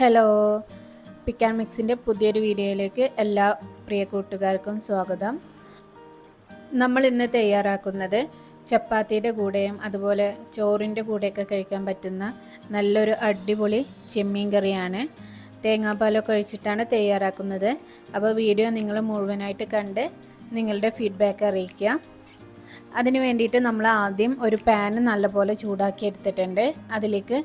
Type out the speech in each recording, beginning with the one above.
Hello. പിക്കാൻ മിക്സിന്റെ പുതിയൊരു വീഡിയോയിലേക്ക് എല്ലാ പ്രിയ കൂട്ടുകാർക്കും സ്വാഗതം. നമ്മൾ ഇന്ന് തയ്യാറാക്കുന്നത് ചപ്പാത്തിയുടെ കൂടെയും അതുപോലെ ചോറിന്റെ കൂടെയൊക്കെ കഴിക്കാൻ പറ്റുന്ന നല്ലൊരു അടിപൊളി ചെമ്മീൻ കറിയാണ്. തേങ്ങാപ്പാലൊക്കെ ഒഴിച്ചിട്ടാണ് തയ്യാറാക്കുന്നത്. അപ്പോൾ വീഡിയോ നിങ്ങൾ മുഴുവനായിട്ട് കണ്ട് നിങ്ങളുടെ ഫീഡ്ബാക്ക് അറിയിക്കുക. അതിന് വേണ്ടിയിട്ട് നമ്മൾ ആദ്യം ഒരു പാൻ നല്ലപോലെ ചൂടാക്കി എടുത്തിട്ടുണ്ട്. അതിലേക്ക്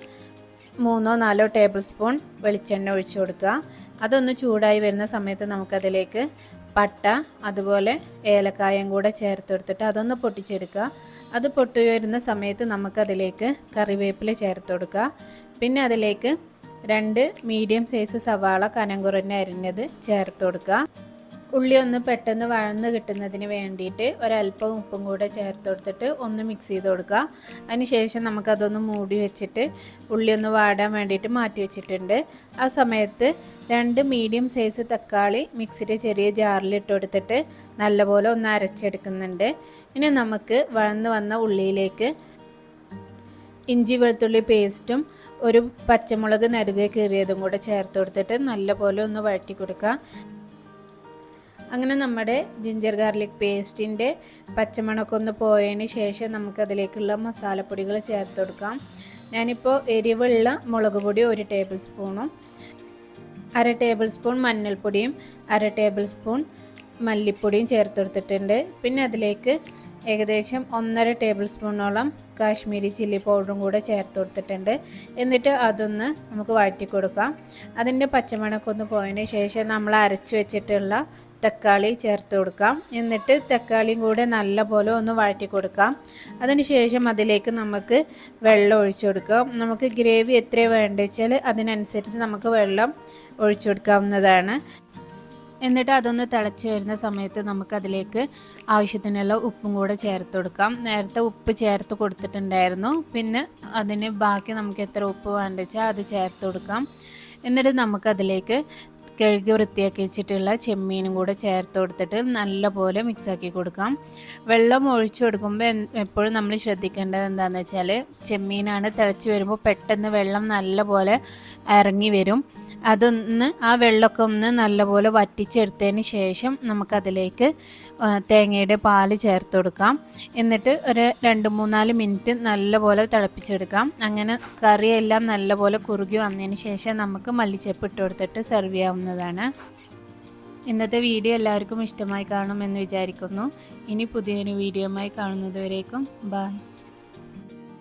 മൂന്നോ നാലോ ടേബിൾ സ്പൂൺ വെളിച്ചെണ്ണ ഒഴിച്ചു കൊടുക്കുക. അതൊന്ന് ചൂടായി വരുന്ന സമയത്ത് നമുക്കതിലേക്ക് പട്ട അതുപോലെ ഏലക്കായം കൂടെ ചേർത്ത് കൊടുത്തിട്ട് അതൊന്ന് പൊട്ടിച്ചെടുക്കുക. അത് പൊട്ടി വരുന്ന സമയത്ത് നമുക്കതിലേക്ക് കറിവേപ്പില ചേർത്ത് കൊടുക്കുക. പിന്നെ അതിലേക്ക് രണ്ട് മീഡിയം സൈസ് സവാള കനം കുറഞ്ഞ അരിഞ്ഞത് ചേർത്ത് കൊടുക്കുക. ഉള്ളി ഒന്ന് പെട്ടെന്ന് വഴന്ന് കിട്ടുന്നതിന് വേണ്ടിയിട്ട് ഒരല്പം ഉപ്പും കൂടെ ചേർത്ത് കൊടുത്തിട്ട് ഒന്ന് മിക്സ് ചെയ്ത് കൊടുക്കുക. അതിനുശേഷം നമുക്കതൊന്ന് മൂടി വെച്ചിട്ട് ഉള്ളി ഒന്ന് വാടാൻ വേണ്ടിയിട്ട് മാറ്റി വെച്ചിട്ടുണ്ട്. ആ സമയത്ത് രണ്ട് മീഡിയം സൈസ് തക്കാളി മിക്സിയുടെ ചെറിയ ജാറിൽ ഇട്ട് കൊടുത്തിട്ട് നല്ലപോലെ ഒന്ന് അരച്ചെടുക്കുന്നുണ്ട്. ഇനി നമുക്ക് വഴന്ന് വന്ന ഉള്ളിയിലേക്ക് ഇഞ്ചി വെളുത്തുള്ളി പേസ്റ്റും ഒരു പച്ചമുളക് നടുകെ കീറിയതും കൂടെ ചേർത്ത് കൊടുത്തിട്ട് നല്ലപോലെ ഒന്ന് വഴറ്റി കൊടുക്കുക. അങ്ങനെ നമ്മുടെ ജിഞ്ചർ ഗാർലിക് പേസ്റ്റിന്റെ പച്ചമണക്കൊന്ന് പോയതിന് ശേഷം നമുക്കതിലേക്കുള്ള മസാലപ്പൊടികൾ ചേർത്ത് കൊടുക്കാം. ഞാനിപ്പോൾ എരിവുള്ള മുളക് പൊടി ഒരു ടേബിൾ സ്പൂണും അര ടേബിൾ സ്പൂൺ മഞ്ഞൾപ്പൊടിയും അര ടേബിൾ സ്പൂൺ മല്ലിപ്പൊടിയും ചേർത്ത് കൊടുത്തിട്ടുണ്ട്. പിന്നെ അതിലേക്ക് ഏകദേശം ഒന്നര ടേബിൾ സ്പൂണോളം കാശ്മീരി ചില്ലി പൗഡറും കൂടെ ചേർത്ത് കൊടുത്തിട്ടുണ്ട്. എന്നിട്ട് അതൊന്ന് നമുക്ക് വഴറ്റി കൊടുക്കാം അതിന്റെ പച്ചമണക്കൊന്ന് പോയതിന് ശേഷം നമ്മൾ അരച്ച് വെച്ചിട്ടുള്ള തക്കാളി ചേർത്ത് കൊടുക്കാം. എന്നിട്ട് തക്കാളിയും കൂടെ നല്ലപോലെ ഒന്ന് വഴറ്റി കൊടുക്കാം. അതിനുശേഷം അതിലേക്ക് നമുക്ക് വെള്ളം ഒഴിച്ചു കൊടുക്കാം. നമുക്ക് ഗ്രേവി എത്ര വേണ്ടത് വെച്ചാൽ അതിനനുസരിച്ച് നമുക്ക് വെള്ളം ഒഴിച്ചു കൊടുക്കാവുന്നതാണ്. എന്നിട്ട് അതൊന്ന് തിളച്ച് വരുന്ന സമയത്ത് നമുക്കതിലേക്ക് ആവശ്യത്തിനുള്ള ഉപ്പും കൂടെ ചേർത്ത് കൊടുക്കാം. നേരത്തെ ഉപ്പ് ചേർത്ത് കൊടുത്തിട്ടുണ്ടായിരുന്നു. പിന്നെ അതിന് ബാക്കി നമുക്ക് എത്ര ഉപ്പ് വേണ്ട വെച്ചാൽ അത് ചേർത്ത് കൊടുക്കാം. എന്നിട്ട് നമുക്കതിലേക്ക് കഴുകി വൃത്തിയാക്കി വെച്ചിട്ടുള്ള ചെമ്മീനും കൂടെ ചേർത്ത് കൊടുത്തിട്ട് നല്ലപോലെ മിക്സാക്കി കൊടുക്കാം. വെള്ളം ഒഴിച്ചു കൊടുക്കുമ്പോൾ എപ്പോഴും നമ്മൾ ശ്രദ്ധിക്കേണ്ടത് എന്താണെന്ന് വെച്ചാൽ ചെമ്മീനാണ് തിളച്ച് വരുമ്പോൾ പെട്ടെന്ന് വെള്ളം നല്ലപോലെ ഇറങ്ങി വരും. അതൊന്ന് ആ വെള്ളമൊക്കെ ഒന്ന് നല്ലപോലെ വറ്റിച്ചെടുത്തതിന് ശേഷം നമുക്കതിലേക്ക് തേങ്ങയുടെ പാൽ ചേർത്ത് കൊടുക്കാം. എന്നിട്ട് ഒരു രണ്ട് മൂന്നാൽ മിനിറ്റ് നല്ലപോലെ തിളപ്പിച്ചെടുക്കാം. അങ്ങനെ കറിയെല്ലാം നല്ലപോലെ കുറുകി വന്നതിന് ശേഷം നമുക്ക് മല്ലിച്ചപ്പ് ഇട്ട് കൊടുത്തിട്ട് സെർവ് ചെയ്യാവുന്നതാണ്. ഇന്നത്തെ വീഡിയോ എല്ലാവർക്കും ഇഷ്ടമായി കാണുമെന്ന് വിചാരിക്കുന്നു. ഇനി പുതിയൊരു വീഡിയോയുമായി കാണുന്നതുവരേക്കും. ബായ്